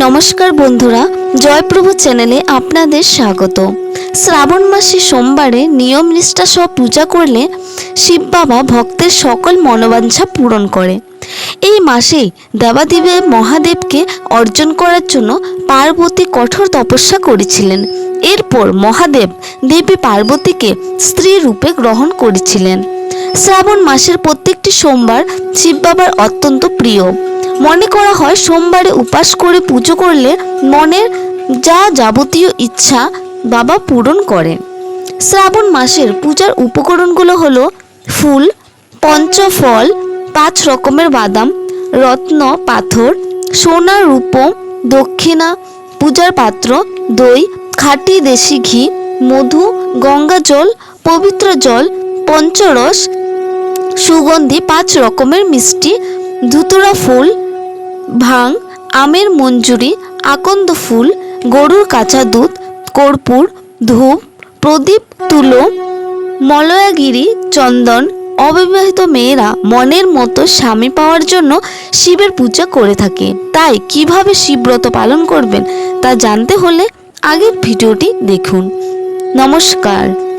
নমস্কার বন্ধুরা, জয়প্রভু চ্যানেলে আপনাদের স্বাগত। শ্রাবণ মাসে সোমবারে নিয়ম নিষ্ঠা সহ পূজা করলে শিব বাবা ভক্তের সকল মনোবাঞ্ছা পূরণ করে। এই মাসেই দেবাদেবী মহাদেবকে অর্জন করার জন্য পার্বতী কঠোর তপস্যা করেছিলেন। এরপর মহাদেব দেবী পার্বতীকে স্ত্রী রূপে গ্রহণ করেছিলেন। শ্রাবণ মাসের প্রত্যেকটি সোমবার শিব বাবার অত্যন্ত প্রিয়। মনে করা হয় সোমবারে উপাস করে পুজো করলে মনের যা যাবতীয় ইচ্ছা বাবা পূরণ করেন। শ্রাবণ মাসের পূজার উপকরণগুলো হলো ফুল, পঞ্চফল, পাঁচ রকমের বাদাম, রত্ন, পাথর, সোনা, রূপ, দক্ষিণা, পূজার পাত্র, দই, খাঁটি দেশি ঘি, মধু, গঙ্গা জল, পবিত্র জল, পঞ্চরস, সুগন্ধি, পাঁচ রকমের মিষ্টি, ধুতুরা ফুল ভাং, আমের মঞ্জুরি, আকন্দ ফুল, গরুর কাঁচা দুধ, কর্পূর, ধূপ, প্রদীপ, তুলো, মলয়াগিরি, চন্দন, অবিবাহিত মেয়েরা মনের মতো স্বামী পাওয়ার জন্য শিবের পূজা করে থাকে। তাই কীভাবে শিবব্রত পালন করবেন তা জানতে হলে আগের ভিডিওটি দেখুন। নমস্কার।